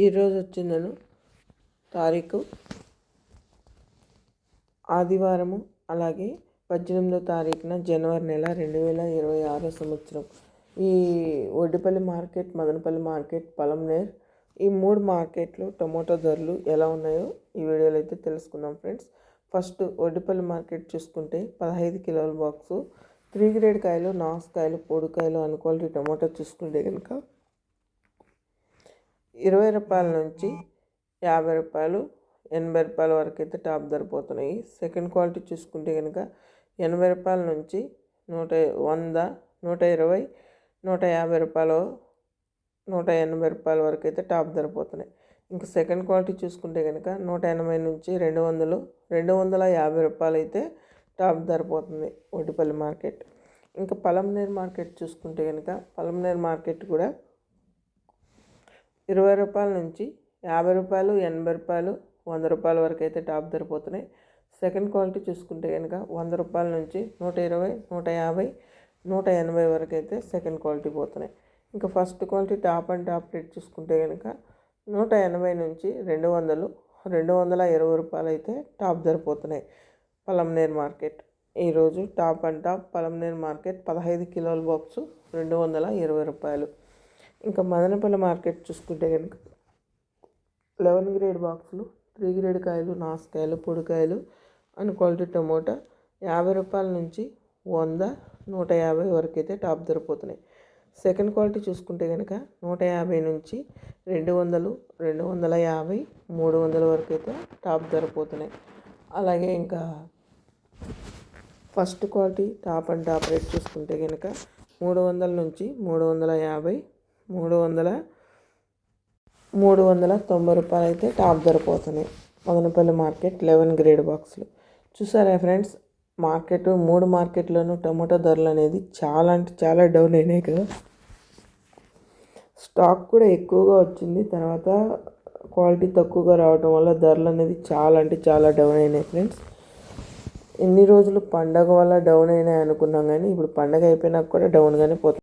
ఈరోజు వచ్చిందను తారీఖు ఆదివారము అలాగే పద్దెనిమిదో తారీఖున జనవరి నెల రెండు వేల ఇరవై ఆరో సంవత్సరం. ఈ ఒడ్డిపల్లి మార్కెట్ మదనపల్లి మార్కెట్ పలంనేర్ ఈ మూడు మార్కెట్లు టమోటా ధరలు ఎలా ఉన్నాయో ఈ వీడియోలో అయితే తెలుసుకుందాం ఫ్రెండ్స్. ఫస్ట్ ఒడ్డిపల్లి మార్కెట్ చూసుకుంటే పదహైదు కిలోల బాక్సు త్రీ గ్రేడ్ కాయలు నాసుకాయలు పొడికాయలు అన్ క్వాలిటీ టమోటా చూసుకుంటే కనుక ఇరవై రూపాయల నుంచి యాభై రూపాయలు ఎనభై రూపాయల వరకు అయితే టాప్ ధర పోతున్నాయి. సెకండ్ క్వాలిటీ చూసుకుంటే కనుక ఎనభై రూపాయల నుంచి నూట వంద నూట ఇరవై నూట యాభై రూపాయలు నూట ఎనభై రూపాయల వరకు అయితే టాప్ ధర పోతున్నాయి. ఇంకా సెకండ్ క్వాలిటీ చూసుకుంటే కనుక నూట ఎనభై నుంచి రెండు వందలు రెండు వందల యాభై రూపాయలు అయితే టాప్ ధర పోతుంది ఒడ్డిపల్లి మార్కెట్. ఇంకా పలంనేర్ మార్కెట్ చూసుకుంటే కనుక పలంనేర్ మార్కెట్ కూడా ఇరవై రూపాయల నుంచి యాభై రూపాయలు ఎనభై రూపాయలు వంద రూపాయల వరకు అయితే టాప్ ధర పోతున్నాయి. సెకండ్ క్వాలిటీ చూసుకుంటే కనుక వంద రూపాయల నుంచి నూట ఇరవై నూట యాభై నూట ఎనభై వరకు అయితే సెకండ్ క్వాలిటీ పోతున్నాయి. ఇంకా first quality top and top rate చూసుకుంటే కనుక నూట ఎనభై నుంచి రెండు వందలు రెండు వందల ఇరవై రూపాయలు అయితే టాప్ ధర పోతున్నాయి. పలంనేర్ మార్కెట్. ఈరోజు top and top Palamaner market పదహైదు కిలోల బాక్సు రెండు వందల ఇరవై రూపాయలు. ఇంకా మదనపల్లి మార్కెట్ చూసుకుంటే కనుక లెవెన్ గ్రేడ్ బాక్సులు త్రీ గ్రేడ్ కాయలు నాసుకాయలు పొడికాయలు అండ్ క్వాలిటీ టమోటా యాభై రూపాయల నుంచి వంద నూట యాభై వరకు అయితే టాప్ ధర సెకండ్ క్వాలిటీ చూసుకుంటే కనుక నూట యాభై నుంచి రెండు వందలు రెండు వందల యాభై మూడు వందల వరకు అయితే టాప్ ధరపోతున్నాయి అలాగే ఇంకా first quality top and top rate చూసుకుంటే కనుక మూడు వందల నుంచి మూడు వందల యాభై మూడు వందల మూడు వందల తొంభై రూపాయలు అయితే టాప్ ధర పోతున్నాయి మదనపల్లి మార్కెట్ లెవెన్ గ్రేడ్ బాక్సులు. చూసారా ఫ్రెండ్స్? మార్కెట్ మూడు మార్కెట్లోనూ టమాటో ధరలు అనేది చాలా అంటే చాలా డౌన్ అయినాయి కదా. స్టాక్ కూడా ఎక్కువగా వచ్చింది. తర్వాత క్వాలిటీ తక్కువగా రావడం వల్ల ధరలు అనేది చాలా అంటే చాలా డౌన్ అయినాయి ఫ్రెండ్స్. ఎన్ని రోజులు పండగ వల్ల డౌన్ అయినాయి అనుకున్నాం కానీ ఇప్పుడు పండగ అయిపోయినాక కూడా డౌన్గానే పోతుంది